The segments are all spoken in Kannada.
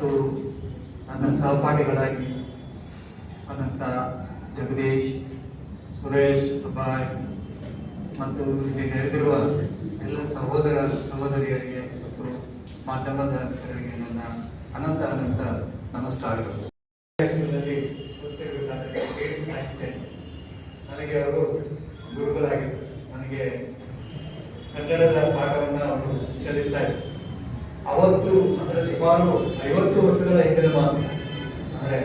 ಮತ್ತು ನನ್ನ ಸಹಪಾಠಿಗಳಾಗಿ ಅನಂತ, ಜಗದೀಶ್, ಸುರೇಶ್, ಅಭಾಯ್ ಮತ್ತು ಇಲ್ಲಿ ನೆರೆದಿರುವ ಎಲ್ಲ ಸಹೋದರ ಸಹೋದರಿಯರಿಗೆ ಮತ್ತು ಮಾಧ್ಯಮದವರಿಗೆ ನನ್ನ ಅನಂತ ಅನಂತ ನಮಸ್ಕಾರಗಳು. ನನಗೆ ಅವರು ಗುರುಗಳಾಗಿದ್ದರು. ನನಗೆ ಕನ್ನಡದ ಪಾಠವನ್ನು ಅವರು ಕಲಿಸ್ತಾ ಇದ್ದರು. ಅವತ್ತು ಅಂದ್ರೆ ಸುಮಾರು ಐವತ್ತು ವರ್ಷಗಳ ಹಿಂದಿನ ಮಾತು. ಅಂದರೆ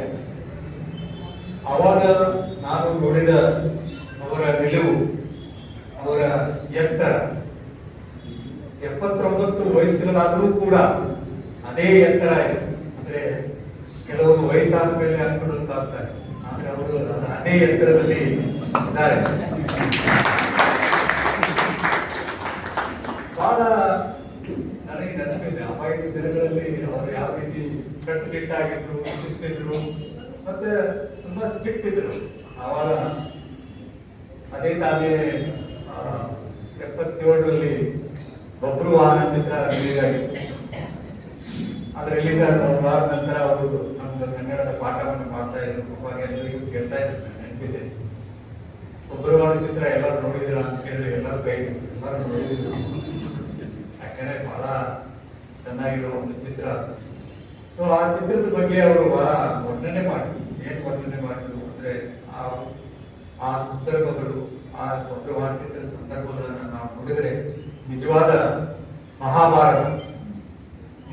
ಅವಾಗ ನಾನು ನೋಡಿದ ಅವರ ನಿಲುವು, ಅವರ ಎತ್ತರ, ಎಪ್ಪತ್ತೊಂಬತ್ತು ವಯಸ್ಸುಗಳಾದರೂ ಕೂಡ ಅದೇ ಎತ್ತರ ಇದೆ ಅಂದ್ರೆ ಕೆಲವರು ವಯಸ್ಸಾದ ಮೇಲೆ ಅನ್ಕೊಳ್ಳೋದಾಗ್ತಾರೆ ಆದ್ರೆ ಅವರು ಅದೇ ಎತ್ತರದಲ್ಲಿ ಇದ್ದಾರೆ. ಬಹಳ ಅಪಾಯದ ದಿನಗಳಲ್ಲಿ ಅವರು ಯಾವ ರೀತಿ ಕಟ್ಟುನಿಟ್ಟಾಗಿದ್ರು ಚಿಂತಿದ್ರು ಮತ್ತೆ ತುಂಬಾ ಸ್ಟ್ರಿಕ್ಟ್ ಇದ್ರು. ಆವಾಗ ಅದೇ ತಾನೇ ಎಪ್ಪತ್ತೇಳರಲ್ಲಿ ಒಬ್ರು ವಾಹನ ಚಿತ್ರ ರಿಲೀಸ್ ಆಗಿತ್ತು. ಅದು ರಿಲೀಸ್ ಆದ ಒಂದು ವಾರ ನಂತರ ಅವರು ನಮ್ದು ಕನ್ನಡದ ಪಾಠವನ್ನು ಮಾಡ್ತಾ ಇದ್ರು. ಅವಾಗ ಎಲ್ಲರಿಗೂ ಕೇಳ್ತಾ ಇದ್ರು ನೆನಪಿದೆ. ಒಬ್ರು ವಾಹನ ಚಿತ್ರ ಎಲ್ಲರೂ ನೋಡಿದ್ರ ಅಂತ ಕೇಳಿದ್ರೆ ಎಲ್ಲರೂ ಕೈ. ಎಲ್ಲರೂ ನೋಡಿದ್ರು. ಯಾಕಂದ್ರೆ ಬಹಳ ಚೆನ್ನಾಗಿರೋ ಒಂದು ಚಿತ್ರ ಸೊ ಆ ಚಿತ್ರದ ಬಗ್ಗೆ ಅವರು ಬಹಳ ವರ್ಣನೆ ಮಾಡಿದ್ರು. ಏನ್ ವರ್ಣನೆ ಮಾಡಿದ್ರು ಅಂದ್ರೆ ಆ ಆ ಸಂದರ್ಭಗಳು, ಆ ಒಂದು ಚಿತ್ರದ ಸಂದರ್ಭಗಳನ್ನು ನಾವು ನೋಡಿದ್ರೆ ನಿಜವಾದ ಮಹಾಭಾರತ.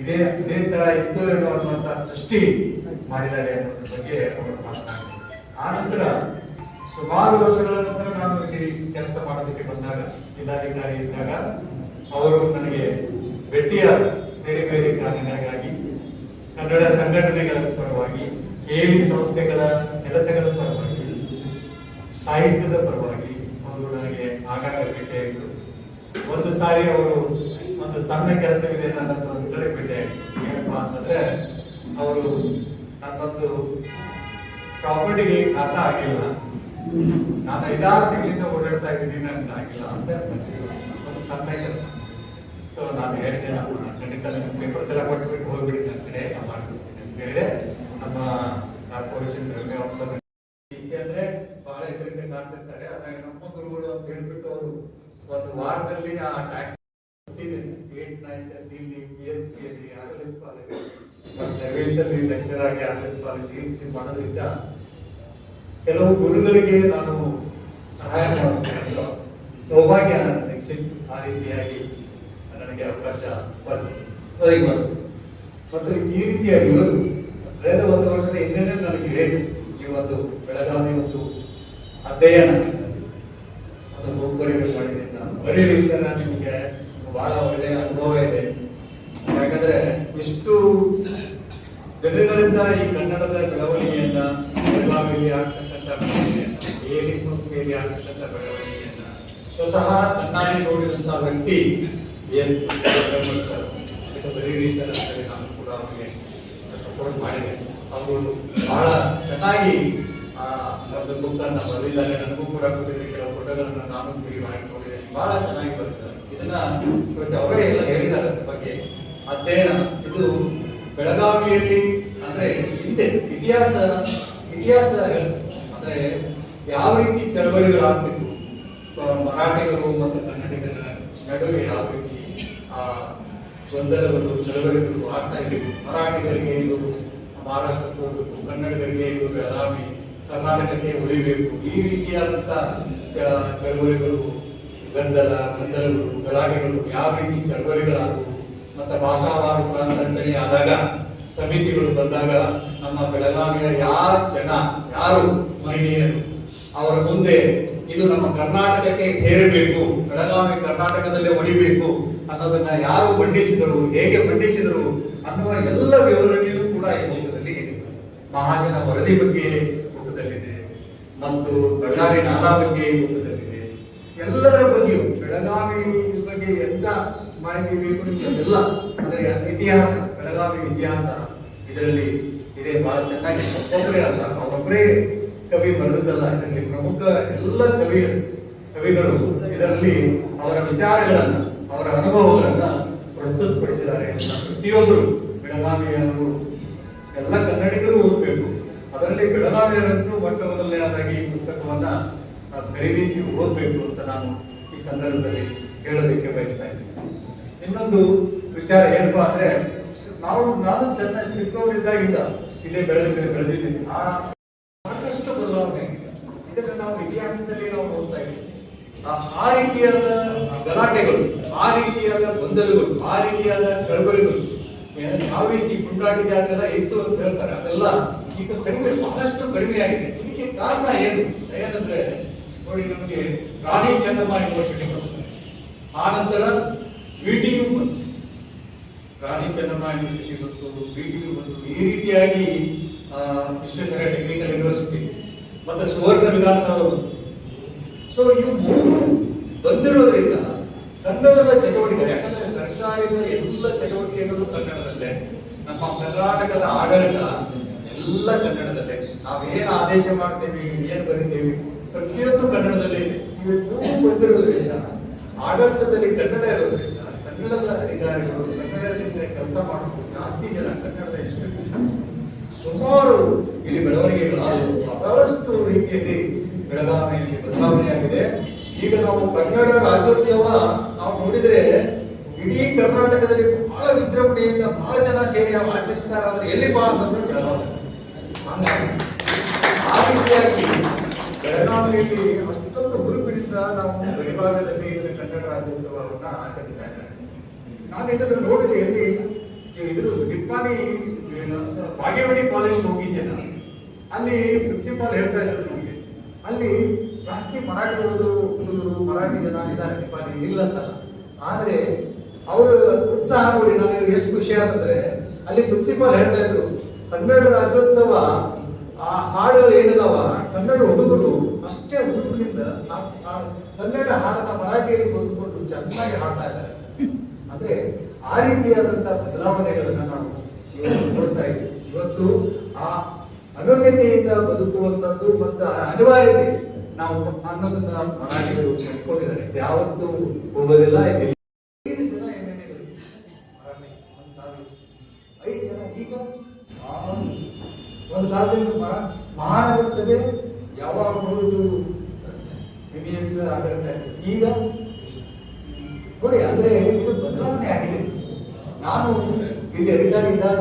ಇದೇ ಇದೇ ತರ ಇತ್ತು ಏನೋ ಅನ್ನುವಂತ ಸೃಷ್ಟಿ ಮಾಡಿದ್ದಾರೆ ಅನ್ನೋದ್ರ ಬಗ್ಗೆ ಅವರು ಮಾತನಾಡಿದ್ರು. ಆ ನಂತರ ಸುಮಾರು ವರ್ಷಗಳ ನಂತರ ನಾನು ಇಲ್ಲಿ ಕೆಲಸ ಮಾಡೋದಕ್ಕೆ ಬಂದಾಗ, ಜಿಲ್ಲಾಧಿಕಾರಿ ಇದ್ದಾಗ ಅವರು ನನಗೆ ಭೇಟಿಯಾದ ಬೇರೆ ಬೇರೆ ಕಾರಣಗಳಿಗಾಗಿ ಕನ್ನಡ ಸಂಘಟನೆಗಳ ಪರವಾಗಿ, ಕೇಳಿ ಸಂಸ್ಥೆಗಳ ಕೆಲಸಗಳ ಪರವಾಗಿ, ಸಾಹಿತ್ಯದ ಪರವಾಗಿ ಅವರು ನನಗೆ ಆಗಾಗ ಭೇಟಿಯಾಗಿದ್ರು ಒಂದು ಸಾರಿ ಅವರು ಒಂದು ಸಣ್ಣ ಕೆಲಸವಿದೆ ನನ್ನದು ಒಂದು ಕಡೆ ಭೇಟಿಯಾಗಿದ್ರು ಏನಪ್ಪಾ ಅಂತಂದ್ರೆ, ಅವರು ನನ್ನೊಂದು ಪ್ರಾಪರ್ಟಿಗೆ ಅರ್ಥ ಆಗಿಲ್ಲ. ನಾನು ಐದಾರು ತಿಂಗಳಿಂದ ಓಡಾಡ್ತಾ ಇದ್ದೀನಿ ಆಗಿಲ್ಲ ಅಂತ. ಒಂದು ಸಣ್ಣ ಕೆಲಸ. ಸೊ ನಾನು ಹೇಳಿದೆ ನಮ್ಮ ಖಂಡಿತ ಪೇಪರ್ಸ್ ಎಲ್ಲ ಕೊಟ್ಬಿಟ್ಟು ಹೋಗ್ಬಿಡಿ ನನ್ನ ಕಡೆ ನಾ ಮಾಡ್ಕೊಡ್ತೀನಿ. ಅಂತ ಹೇಳಿದೆ, ನಮ್ಮ ಕಾರ್ಪೊರೇಷನ್ ರೆವೆನ್ಯೂ ಆಫೀಸರ್ ಅಂದ್ರೆ ಬಹಳ ಇದರಿಂದ ಕಾಣ್ತಿರ್ತಾರೆ. ಅದ್ರಾಗ ನಮ್ಮ ಗುರುಗಳು ಅಂತ ಹೇಳ್ಬಿಟ್ಟು ಅವರು ಒಂದು ವಾರದಲ್ಲಿ ಆ ಟ್ಯಾಕ್ಸ್ ಏಟ್ ನೈನ್ ಇಲ್ಲಿ ಪಿ ಎಸ್ ಸಿ ಅಲ್ಲಿ R L S college service ಅಲ್ಲಿ ಲೆಕ್ಚರ್ ಆಗಿ ಆರ್ ಎಲ್ ಎಸ್ ಕಾಲೇಜ್ ಈ ರೀತಿ ಮಾಡೋದ್ರಿಂದ ಕೆಲವು ಗುರುಗಳಿಗೆ ನಾನು ಸಹಾಯ ಮಾಡಬೇಕು ಸೌಭಾಗ್ಯ ನೆಕ್ಸ್ಟ್ ಆ ರೀತಿಯಾಗಿ ನನಗೆ ಅವಕಾಶ ಬಂತು ಒದಗಿ ಬಂತು ಮತ್ತು ಈ ರೀತಿಯಾಗಿ ಕಳೆದ ಒಂದು ವರ್ಷದ ಹಿಂದೆ ನನಗೆ ಹೇಳಿದ್ರು ಈ ಒಂದು ಬೆಳಗಾವಿ ಒಂದು ಅಧ್ಯಯನ ಅದು ಒಬ್ಬರಿಗೆ ಮಾಡಿದೆ ನಾನು ಬರೀ ಸರ್ ನಿಮಗೆ ಬಹಳ ಒಳ್ಳೆಯ ಅನುಭವ ಇದೆ ಯಾಕಂದ್ರೆ ಇಷ್ಟು ಜನಗಳಿಂದ ಈ ಕನ್ನಡದ ಬೆಳವಣಿಗೆಯನ್ನ ಬೆಳಗಾವಿಯಲ್ಲಿ ಆಗ್ತಕ್ಕಂಥ ಬೆಳವಣಿಗೆಯನ್ನ ಏರಿ ಸಂಸ್ಥೆಯಲ್ಲಿ ಆಗ್ತಕ್ಕಂಥ ಬೆಳವಣಿಗೆಯನ್ನ ಸ್ವತಃ ಕಣ್ಣಾಗಿ ನೋಡಿದಂತಹ ವ್ಯಕ್ತಿ ಎಸ್ ಸರ್ ನಾನು ಕೂಡ ಅವರಿಗೆ ಸಪೋರ್ಟ್ ಮಾಡಿದೆ. ಅವರು ಬಹಳ ಚೆನ್ನಾಗಿ ಒಂದು ಬುಕ್ ಅನ್ನ ಬರೆದಿದ್ದಾರೆ. ನನಗೂ ಕೂಡ ಕೊಟ್ಟಿದ್ದಾರೆ ಕೆಲವು ಫೋಟೋಗಳನ್ನ ನಾನು ತೆಗೆದು ಹಾಕಿ ನೋಡಿದ್ದೇನೆ ಬಹಳ ಚೆನ್ನಾಗಿ ಬರೆದಿದ್ದಾರೆ. ಇದನ್ನ ಇವತ್ತು ಅವರೇ ಎಲ್ಲ ಹೇಳಿದ್ದಾರೆ ಅದ್ರ ಬಗ್ಗೆ. ಅಧ್ಯಯನ, ಇದು ಬೆಳಗಾವಿಯಲ್ಲಿ ಅಂದ್ರೆ ಹಿಂದೆ ಇತಿಹಾಸ ಇತಿಹಾಸ. ಅಂದ್ರೆ ಯಾವ ರೀತಿ ಚಳವಳಿಗಳಾಗ್ತಿತ್ತು ಮರಾಠಿಗರು ಮತ್ತು ಕನ್ನಡಿಗರ ನಡುವೆ ಯಾವ ರೀತಿ ಆ ಸೊಂದರವನ್ನು ಚಳವಳಿಗಳು ಆಗ್ತಾ ಇದ್ವು ಮರಾಠಿಗರಿಗೆ ಇದು ಮಹಾರಾಷ್ಟ್ರಕ್ಕೆ ಹೋಗಬೇಕು ಕನ್ನಡಿಗರಿಗೆ ಇದು ಬೆಳಗಾವಿ ಕರ್ನಾಟಕಕ್ಕೆ ಉಳಿಬೇಕು. ಈ ರೀತಿಯಾದಂತ ಆ, ಚಳವಳಿಗಳು ಗದ್ದಲ ಗೊಂದಲಗಳು ಗಲಾಟೆಗಳು ಯಾವ ರೀತಿ ಚಳವಳಿಗಳಾದವು ಮತ್ತೆ ಭಾಷಾವಾರ ಪ್ರಾಂತರಚನೆ ಆದಾಗ ಸಮಿತಿಗಳು ಬಂದಾಗ ನಮ್ಮ ಬೆಳಗಾವಿಯ ಯಾರ ಜನ ಯಾರು ಮಹಿಳೆಯರು ಅವರ ಮುಂದೆ ಇದು ನಮ್ಮ ಕರ್ನಾಟಕಕ್ಕೆ ಸೇರಬೇಕು ಬೆಳಗಾವಿ ಕರ್ನಾಟಕದಲ್ಲೇ ಉಳಿಬೇಕು ಅನ್ನೋದನ್ನ ಯಾರು ಬಂಡಿಸಿದರು ಹೇಗೆ ಬಂಡಿಸಿದರು ಅನ್ನುವ ಎಲ್ಲ ವಿವರಣೆಯೂ ಕೂಡ ಈ ಪುಸ್ತಕದಲ್ಲಿ ಇದೆ. ಮಹಾಜನ ವರದಿ ಬಗ್ಗೆ ಪುಸ್ತಕದಲ್ಲಿದೆ. ಮತ್ತು ಬಳ್ಳಾರಿ ನಾಲಾ ಬಗ್ಗೆ ಪುಸ್ತಕದಲ್ಲಿದೆ. ಎಲ್ಲರ ಬಗ್ಗೆಯೂ, ಬೆಳಗಾವಿ ಬಗ್ಗೆ ಎಂತ ಮಾಹಿತಿ ಬೇಕು ಎಲ್ಲ ಅಂದ್ರೆ ಇತಿಹಾಸ, ಬೆಳಗಾವಿ ಇತಿಹಾಸ ಇದರಲ್ಲಿ ಇದೆ, ಬಹಳ ಚೆನ್ನಾಗಿ ಒಬ್ಬೊಬ್ಬರೇ ಅಲ್ಲ ಅವರೊಬ್ಬರೇ ಕವಿ ಬರೆದಲ್ಲ ಇದರಲ್ಲಿ ಪ್ರಮುಖ ಎಲ್ಲ ಕವಿ ಕವಿಗಳು ಇದರಲ್ಲಿ ಅವರ ವಿಚಾರಗಳನ್ನ ಅವರ ಅನುಭವಗಳನ್ನು ಪ್ರಸ್ತುತಪಡಿಸಿದ್ದಾರೆ ಪ್ರತಿಯೊಬ್ಬರು ಬೆಳಗಾವಿಯವರು ಎಲ್ಲ ಕನ್ನಡಿಗರು ಓದಬೇಕು. ಅದರಲ್ಲಿ ಬೆಳಗಾವಿಯರಂತೂ ಮೊಟ್ಟ ಮೊದಲನೆಯದಾಗಿ ಈ ಪುಸ್ತಕವನ್ನ ಖರೀದಿಸಿ ಓದಬೇಕು ಅಂತ ನಾನು ಈ ಸಂದರ್ಭದಲ್ಲಿ ಹೇಳೋದಕ್ಕೆ ಬಯಸ್ತಾ ಇದ್ದೀನಿ. ಇನ್ನೊಂದು ವಿಚಾರ ಏನಪ್ಪ ಅಂದ್ರೆ, ನಾವು, ನಾನು ಚೆನ್ನ, ಚಿಕ್ಕವರಿದ್ದಾಗಿಂದ ಇಲ್ಲಿ ಬೆಳೆದ ಬೆಳೆದಿದ್ದೀನಿ. ಆ ಸಾಕಷ್ಟು ಬದಲಾವಣೆ ಇದನ್ನು ನಾವು ಇತಿಹಾಸದಲ್ಲಿ ನಾವು ನೋಡ್ತಾ ಇದ್ದೀವಿ. ಆ ರೀತಿಯಾದ ಗಲಾಟೆಗಳು, ಆ ರೀತಿಯಾದ ಗೊಂದಲಗಳು, ಆ ರೀತಿಯಾದ ಚಳವಳಿಗಳು ಯಾವ ರೀತಿ ಪುಂಡಾಟಿಕೆ ಅದೆಲ್ಲ ಇತ್ತು ಅಂತ ಹೇಳ್ತಾರೆ. ಅದೆಲ್ಲ ಈಗ ಕಡಿಮೆ, ಬಹಳಷ್ಟು ಕಡಿಮೆ ಆಗಿದೆ. ಇದಕ್ಕೆ ಕಾರಣ ಏನು? ಏನಂದ್ರೆ, ನೋಡಿ ನಮಗೆ ರಾಣಿ ಚೆನ್ನಮ್ಮ ಯೂನಿವರ್ಸಿಟಿ ಬರ್ತಾರೆ ಆ ನಂತರ ವಿಟಿಯು ಬಂತು. ರಾಣಿ ಚೆನ್ನಮ್ಮ ಯೂನಿವರ್ಸಿಟಿ ಬಂತು. ವಿಟಿಯು ಬಂತು ಈ ರೀತಿಯಾಗಿ ವಿಶ್ವೇಶ್ವರ ಟೆಕ್ನಿಕಲ್ ಯೂನಿವರ್ಸಿಟಿ ಮತ್ತೆ ಸುವರ್ಣ ವಿಧಾನಸೌಧ ಬಂತು. ಸೊ ಇವು ಮೂರು ಬಂದಿರೋದ್ರಿಂದ ಕನ್ನಡದ ಚಟುವಟಿಕೆ, ಯಾಕಂದ್ರೆ ಸರ್ಕಾರದ ಎಲ್ಲ ಚಟುವಟಿಕೆಗಳು ಕನ್ನಡದಲ್ಲೇ. ನಮ್ಮ ಕರ್ನಾಟಕದ ಆಡಳಿತ ಎಲ್ಲ ಕನ್ನಡದಲ್ಲೇ. ನಾವೇನ್ ಆದೇಶ ಮಾಡ್ತೇವೆ, ಏನ್ ಬರೀತೇವೆ, ಪ್ರತಿಯೊಂದು ಕನ್ನಡದಲ್ಲಿ ಮೂರು ಬಂದಿರೋದ್ರಿಂದ, ಆಡಳಿತದಲ್ಲಿ ಕನ್ನಡ ಇರೋದ್ರಿಂದ, ಕನ್ನಡದ ಅಧಿಕಾರಿಗಳು, ಕನ್ನಡದಲ್ಲಿ ಕೆಲಸ ಮಾಡೋದು ಜಾಸ್ತಿ ಜನ ಕನ್ನಡದ ಇನ್ಸ್ಟಿಟ್ಯೂಷನ್ಸ್ ಸುಮಾರು ಇಲ್ಲಿ ಬೆಳವಣಿಗೆಗಳಾದವು. ಬಹಳಷ್ಟು ರೀತಿಯಲ್ಲಿ ಬೆಳಗಾವಿಯಲ್ಲಿ ಬದಲಾವಣೆಯಾಗಿದೆ. ಈಗ ನಾವು ಕನ್ನಡ ರಾಜ್ಯೋತ್ಸವ ನಾವು ನೋಡಿದ್ರೆ ಇಡೀ ಕರ್ನಾಟಕದಲ್ಲಿ ಬಹಳ ವಿಜೃಂಭಣೆಯಿಂದ ಬಹಳ ಜನ ಸೇರಿ ಆಚರಿಸ್ತಾರೆ. ಆದ್ರೆ ಎಲ್ಲಿ ಬಾ ಅಂತಂದ್ರೆ ಬೆಳಗಾವಿ ಹಂಗಾಗಿ ಆ ರೀತಿಯಾಗಿ ಬೆಳಗಾವಿಯಲ್ಲಿ ಅಷ್ಟೊಂದು ಹುರುಪಿನಿಂದ ನಾವು ಗಡಿಭಾಗದಲ್ಲಿ ಇದನ್ನ ಕನ್ನಡ ರಾಜ್ಯೋತ್ಸವವನ್ನ ಆಚರಿಸ್ತಾ ಇದ್ದಾರೆ. ನಾನು ಇದನ್ನು ನೋಡಿದೆ, ಎಲ್ಲಿ ಇದ್ರ ನಿಪ್ಪಾಣಿ ಬಾಗೇವಾಡಿ ಕಾಲೇಜ್ ಹೋಗಿದ್ದೆ ನಾನು. ಅಲ್ಲಿ ಪ್ರಿನ್ಸಿಪಾಲ್ ಹೇಳ್ತಾ ಇದ್ರು ನಮಗೆ. ಅಲ್ಲಿ ಜಾಸ್ತಿ ಮರಾಠಿ ಹುಡುಗರು ಮರಾಠಿ ಜನ ಇದ್ದಾರೆ ನಿಪ್ಪಾಣಿ ಇಲ್ಲ ಅಂತಲ್ಲ. ಆದ್ರೆ ಅವರ ಉತ್ಸಾಹ ನೋಡಿ ನನಗೆ ಎಷ್ಟು ಖುಷಿ ಆದಂದ್ರೆ ಅಲ್ಲಿ ಪ್ರಿನ್ಸಿಪಾಲ್ ಹೇಳ್ತಾ ಇದ್ರು, ಕನ್ನಡ ರಾಜ್ಯೋತ್ಸವ ಆ ಹಾಡುಗಳು ಏನಿದಾವ, ಕನ್ನಡ ಹುಡುಗರು ಅಷ್ಟೇ ಹುಡುಗರಿಂದ ಕನ್ನಡ ಹಾಡನ್ನ ಮರಾಠಿಯಲ್ಲಿ ಹೊಂದ್ಕೊಂಡು ಚೆನ್ನಾಗಿ ಹಾಡ್ತಾ ಇದ್ದಾರೆ. ಅಂದ್ರೆ ಆ ರೀತಿಯಾದಂತ ಬದಲಾವಣೆಗಳನ್ನ ನಾವು ನೋಡ್ತಾ ಇದ್ದೀವಿ. ಇವತ್ತು ಆ ಅನನ್ಯತೆಯಿಂದ ಬದುಕುವಂತದ್ದು ಮತ್ತು ಅನಿವಾರ್ಯತೆ. ನಾವು ಅನ್ನೋದನ್ನ ಮರಾಠಿಗಳು ಕಂಡುಕೊಂಡಿದ್ದಾರೆ ಯಾವತ್ತೂ ಹೋಗೋದಿಲ್ಲ ಐದು ಜನ. ಐದು ಜನ. ಈಗ ಒಂದು ಕಾಲದಲ್ಲಿ ಮರ ಮಹಾನಗರ ಸಭೆ ಯಾವಾಗ ನೋಡುದು ಎಸ್ ಆಡಳಿತ ಈಗ ನೋಡಿ, ಅಂದ್ರೆ ಇದು ಬದಲಾವಣೆ ಆಗಿದೆ. ನಾನು ಇಲ್ಲಿ ಅಧಿಕಾರಿ ಇದ್ದಾಗ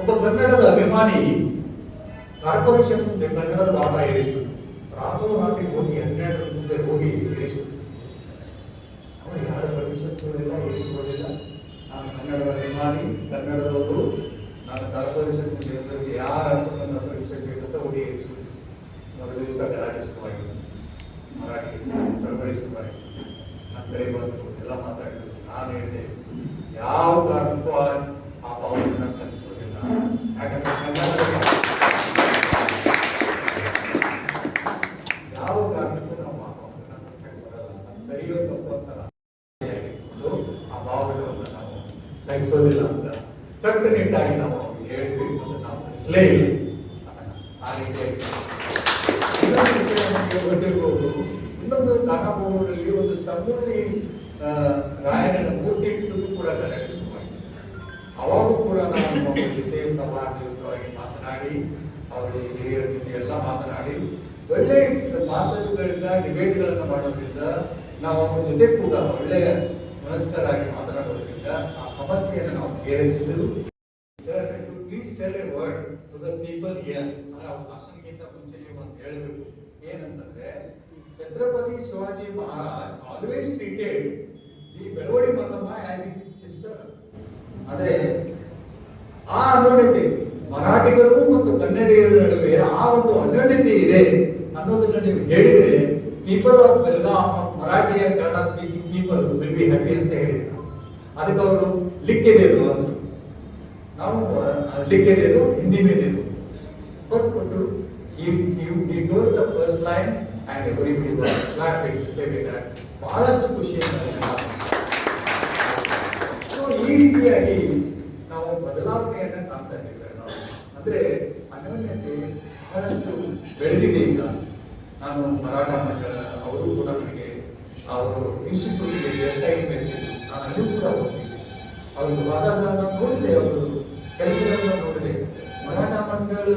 ಒಬ್ಬ ಕನ್ನಡದ ಅಭಿಮಾನಿ, ಕಾರ್ಪೊರೇಷನ್, ಕನ್ನಡದ ಬಾಬಾ ಏರಿಸಿದ್ರು ರಾತ್ರೋರಾತ್ರಿ ಹೋಗಿ ಹನ್ನೆರಡರ ಮುಂದೆ ಹೋಗಿ ಅವರು ಯಾರ ಪರ್ಮಿಷನ್ ಕೊಡಲಿಲ್ಲ, ಏನು ಕೊಡಲಿಲ್ಲ? ನಾನು ಕನ್ನಡದ ಅಭಿಮಾನಿ, ಕನ್ನಡದವರು, ನಾನು ಕಾರ್ಪೊರೇಷನ್ ಮುಂದೆ ಯಾರು ನನ್ನ ಪರ್ಮಿಷನ್ ಬೇಕಂತ ಹೋಗಿ ಮರು ದಿವಸ ಗಲಾಟೆ ಶುರುವಾಗಿದೆ. ಮರಾಠಿ ಚಳವಳಿ ಶುರುವಾಯಿತು ನನ್ನ ಕಡೆ ಬಂದು ಎಲ್ಲ ಮಾತಾಡಿದ್ರು. ನಾನು ಹೇಳಿದೆ, ಯಾವ ಕಾರಣಕ್ಕೂ ಆ ಪಾವನ ಕಲಿಸೋದಿಲ್ಲ ಯಾಕಂದ್ರೆ ಕನ್ನಡದಲ್ಲಿ ಯಾವ ಕಾರಣಕ್ಕೂ ನಾವು ಆ ಭಾವನೆಯನ್ನು ತಪ್ಪಿಸಕ್ಕೆ ಬರಲ್ಲ ಅದು ಸರಿಯೋ ತಪ್ಪು ಅಂತ ನಾನು ಹೇಳಿದ್ದು. ಆ ಭಾವನೆಗಳನ್ನು ನಾವು ತಗ್ಗಿಸೋದಿಲ್ಲ ಅಂತ ಕಟ್ಟುನಿಟ್ಟಾಗಿ ನಾವು ಅವ್ರಿಗೆ ಹೇಳಿದ್ವಿ ತಗ್ಗಿಸಲೇ ಆ ರೀತಿಯಾಗಿ ಇನ್ನೊಂದು ಕಾನಾಪುರದಲ್ಲಿ ಒಂದು ಆ, ರಾಯಣ್ಣನ ಮೂರ್ತಿ ಇಟ್ಟು ಕೂಡ ಶುರುವಾಯಿತು ಅವಾಗೂ ಕೂಡ ನಾನು ಜೊತೆ ಸಭಾಧ್ಯಕ್ಷರಾಗಿ ಮಾತನಾಡಿ ಅವರ ಹಿರಿಯರ ಜೊತೆ ಎಲ್ಲ ಮಾತನಾಡಿ ಒಳ್ಳೆ ಮಾತುಗಳಿಂದ ಡಿಬೇಟ್ಗಳನ್ನು ಮಾಡೋದ್ರಿಂದ ನಾವು ಅವ್ರ ಜೊತೆ ಕೂಡ ಒಳ್ಳೆಯ ಮನಸ್ಕರಾಗಿ ಮಾತನಾಡೋದ್ರಿಂದ ಆ ಸಮಸ್ಯೆಯನ್ನು ನಾವು sir please tell a word to the people here ಅಂದ್ರೆ ಅವ್ರ ಭಾಷಣಕ್ಕಿಂತ ಮುಂಚೆ ನೀವು ಒಂದು ಹೇಳಬೇಕು. ಏನಂತಂದ್ರೆ, Chhatrapati Shivaji Maharaj always treated the Belawadi Mallamma as sister ಆದರೆ, ಆ ಅನ್ಯೋನ್ಯತೆ ಮರಾಠಿಗರು ಮತ್ತು ಕನ್ನಡಿಗರ ನಡುವೆ ಆ ಒಂದು ಅನ್ಯೋನ್ಯತೆ ಇದೆ ಅನ್ನೋದನ್ನ ನೀವು ಹೇಳಿದ್ರೆ people of Belgaum Marathi Kannada speaking people will be happy ಅಂತ ಹೇಳಿದ್ರು. ಅದಕ್ಕೆ ಅವರು ಲಿಕ್ಕಿದೆ ಅದು ನಾವು ಅಡ್ಡಿಕೆರೆಯರು ಹಿಂದಿ ಮೇಲೆರು ಕೊಟ್ಬಿಟ್ಟು ಈ door the first line and everybody flat ಬಹಳಷ್ಟು ಖುಷಿಯಿಂದ ಸೊ ಈ ರೀತಿಯಾಗಿ ನಾವು ಬದಲಾವಣೆಯನ್ನು ಕಾಣ್ತಾ ಇದ್ದೇವೆ ನಾವು. ಅಂದರೆ ಅನ್ಯೋನ್ಯತೆ ಬಹಳಷ್ಟು ಬೆಳೆದಿದೆ ಈಗ ನಾನು ಮರಾಠ ಮಂಡಳ ಅವರು ಕೂಡ ನನಗೆ ಅವರು ಇನ್ಸ್ಟಿಟ್ಯೂಟ್ಗೆ ಗೆಸ್ಟ್ ಆಗಿ ನಾನು ಅಲ್ಲೂ ಕೂಡ ಹೋಗ್ತಿದ್ದೆ. ಅವರು ವಾತಾವರಣ ನೋಡಿದೆ ಅವರು ಕೆಲಸಗಳನ್ನ ನೋಡಿದೆ. ಮರಾಠ ಮಂಡಲ್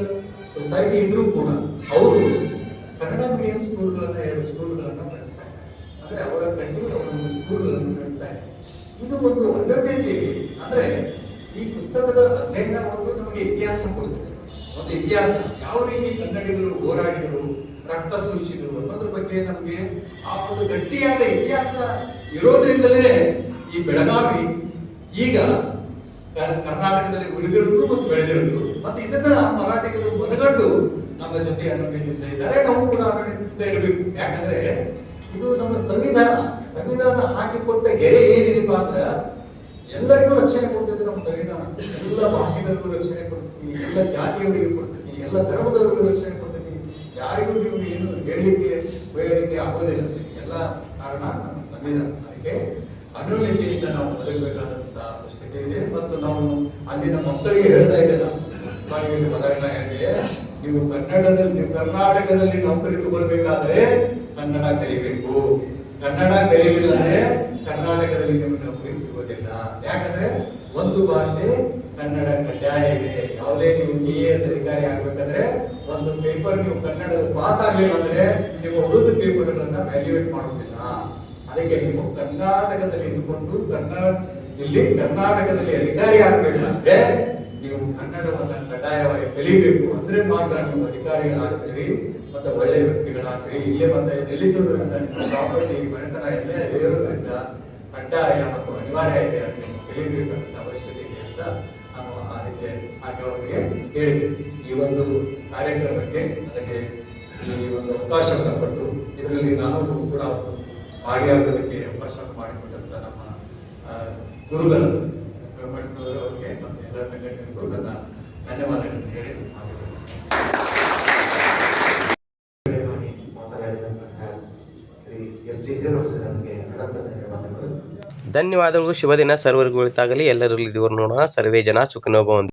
ಸೊಸೈಟಿ ಇದ್ರೂ ಕೂಡ ಅವರು ಕನ್ನಡ ಮೀಡಿಯಂ ಸ್ಕೂಲ್ಗಳನ್ನ ಎರಡು ಸ್ಕೂಲ್ಗಳನ್ನ ನಡೆಸ್ತಾರೆ ಅಂದ್ರೆ ಅವರ ಕಂಡು ಅವರು ಸ್ಕೂಲ್ಗಳನ್ನು ನಡೆಸ್ತಾರೆ ಇದು ಒಂದು ಅನ್ಯೋನ್ಯತೆ ಅಂದ್ರೆ ಈ ಪುಸ್ತಕದ ಅಧ್ಯಯನ ಒಂದು ನಮಗೆ ಇತಿಹಾಸ ಕೊಡುತ್ತೆ. ಒಂದು ಇತಿಹಾಸ. ಯಾವ ರೀತಿ ಕನ್ನಡಿಗರು ಹೋರಾಡಿದರು, ರಕ್ತ ಸುರಿಸಿದರು ಅನ್ನೋದ್ರ ಬಗ್ಗೆ ನಮಗೆ ಆ ಒಂದು ಗಟ್ಟಿಯಾದ ಇತಿಹಾಸ ಇರೋದ್ರಿಂದಲೇ ಈ ಬೆಳಗಾವಿ ಈಗ ಕರ್ನಾಟಕದಲ್ಲಿ ಉಳಿದಿರುವುದು ಮತ್ತು ಬೆಳೆದಿರುವುದು. ಮತ್ತೆ ಇದನ್ನ ಮರಾಠಿಗರು ಮನಗಂಡು ನಮ್ಮ ಜೊತೆ ಅನುಭವಿಸಿದ್ದ ಇದ್ದಾರೆ. ನಾವು ಕೂಡ ಅನುಭವಿಸುತ್ತ ಇರಬೇಕು. ಯಾಕಂದ್ರೆ ಇದು ನಮ್ಮ ಸಂವಿಧಾನ. ಸಂವಿಧಾನ ಹಾಕಿಕೊಟ್ಟ ಗೆರೆ ಏನಿದೆಪ್ಪ ಅಂದ್ರ ಎಲ್ಲರಿಗೂ ರಕ್ಷಣೆ ಕೊಡ್ತಿದ್ದು ನಮ್ಮ ಸಂವಿಧಾನ. ಎಲ್ಲ ಭಾಷೆಗಳಿಗೂ ರಕ್ಷಣೆ ಕೊಡ್ತೀವಿ ಎಲ್ಲ ಜಾತಿಯವರಿಗೂ ಕೊಡ್ತೀನಿ. ಎಲ್ಲ ಧರ್ಮದವರಿಗೂ ರಕ್ಷಣೆ ಕೊಡ್ತೀನಿ. ಯಾರಿಗೂ ನೀವು ಏನು ಹೇಳಲಿಕ್ಕೆ ಬಯಲಿಕ್ಕೆ ಆಗೋದಿಲ್ಲ. ಎಲ್ಲ ಕಾರಣ ನಮ್ಮ ಸಂವಿಧಾನ. ಅದಕ್ಕೆ ಅನುಲಿಕೆಯಿಂದ ನಾವು ಬದುಕಬೇಕಾದಂತ ಅವಶ್ಯಕತೆ ಇದೆ. ಮತ್ತು ನಾವು ಅಲ್ಲಿನ ಮಕ್ಕಳಿಗೆ ಹೇಳ್ತಾ ಇದ್ದೇನೆ ಮಕ್ಕಳಿಗೆ ಉದಾಹರಣೆ ಹೇಳಿದೆ. ನೀವು ಕನ್ನಡದಲ್ಲಿ, ನೀವು ಕರ್ನಾಟಕದಲ್ಲಿ ನೌಕರಿ ತಗೊಳ್ಬೇಕಾದ್ರೆ ಕನ್ನಡ ಕಲಿಬೇಕು. ಕನ್ನಡ ಕಲಿಲಿಲ್ಲ ಅಂದ್ರೆ ಕರ್ನಾಟಕದಲ್ಲಿ ನಿಮಗೆ ನೌಕರಿ ಸಿಗೋದಿಲ್ಲ. ಯಾಕಂದ್ರೆ ಒಂದು ಭಾಷೆ ಕನ್ನಡ ಕಡ್ಡಾಯ ಇದೆ. ಯಾವುದೇ ನೀವು ಕೆ ಎಸ್ ಅಧಿಕಾರಿ ಆಗ್ಬೇಕಾದ್ರೆ ಒಂದು ಪೇಪರ್ ನೀವು ಕನ್ನಡದ ಪಾಸ್ ಆಗ್ಲಿಲ್ಲ ಅಂದ್ರೆ ನೀವು ಉಳಿದ ಪೇಪರ್ಗಳನ್ನ ವ್ಯಾಲ್ಯೂಯೇಟ್ ಮಾಡೋದಿಲ್ಲ ಅದಕ್ಕೆ ನೀವು ಕರ್ನಾಟಕದಲ್ಲಿ ಇದ್ದುಕೊಂಡು ಕರ್ನಾಟಕ ಇಲ್ಲಿ ಕರ್ನಾಟಕದಲ್ಲಿ ಅಧಿಕಾರಿ ಆಗ್ಬೇಕಂದ್ರೆ ನೀವು ಕನ್ನಡವನ್ನ ಕಡ್ಡಾಯವಾಗಿ ಕಲಿಬೇಕು ಅಂದ್ರೆ ಮಾತ್ರ ನೀವು ಅಧಿಕಾರಿಗಳಾಗ್ತೀರಿ, ಮತ್ತೆ ಒಳ್ಳೆ ವ್ಯಕ್ತಿಗಳಾಗ್ತೀರಿ. ಇಲ್ಲೇ ಬಂದ ನಿಲ್ಲಿಸುವುದರಿಂದ ನಿಮ್ಮ ಪ್ರಾಪರ್ಟಿ ಮನೆತನ ಎಲ್ಲ ಇರೋದ್ರಿಂದ ಕಡ್ಡಾಯ ಮತ್ತು ಅನಿವಾರ್ಯ ಇದೆ ಅಂತ ಕಲಿಬೇಕಂತ ಅವಶ್ಯಕತೆ ಇದೆ ಅಂತ ನಾನು ಆ ರೀತಿ ಹಾಗೆ ಅವರಿಗೆ ಹೇಳಿದೆ ಈ ಒಂದು ಕಾರ್ಯಕ್ರಮಕ್ಕೆ ನನಗೆ ಈ ಒಂದು ಅವಕಾಶವನ್ನು ಕೊಟ್ಟು ಇದರಲ್ಲಿ ನಾನು ಕೂಡ ಭಾಗಿಯಾಗೋದಕ್ಕೆ ಅವಕಾಶ ಮಾಡಿಕೊಟ್ಟಂತ ನಮ್ಮ ಗುರುಗಳು ಬ್ರಹ್ಮಣಿಸೋರು ಅವರಿಗೆ ಮತ್ತು ಎಲ್ಲ ಸಂಘಟನೆಗೂ ನನ್ನ ಧನ್ಯವಾದಗಳನ್ನು ಹೇಳಿ ಧನ್ಯವಾದಗಳು. ಶುಭ ದಿನ ಸರ್ವರಿಗೂ ಉಳಿತಾಗಲಿ. ಎಲ್ಲರಲ್ಲಿ ದೇವರು ನೋಡೋಣ. ಸರ್ವೇ ಜನ ಸುಖನೋಭವಂತು.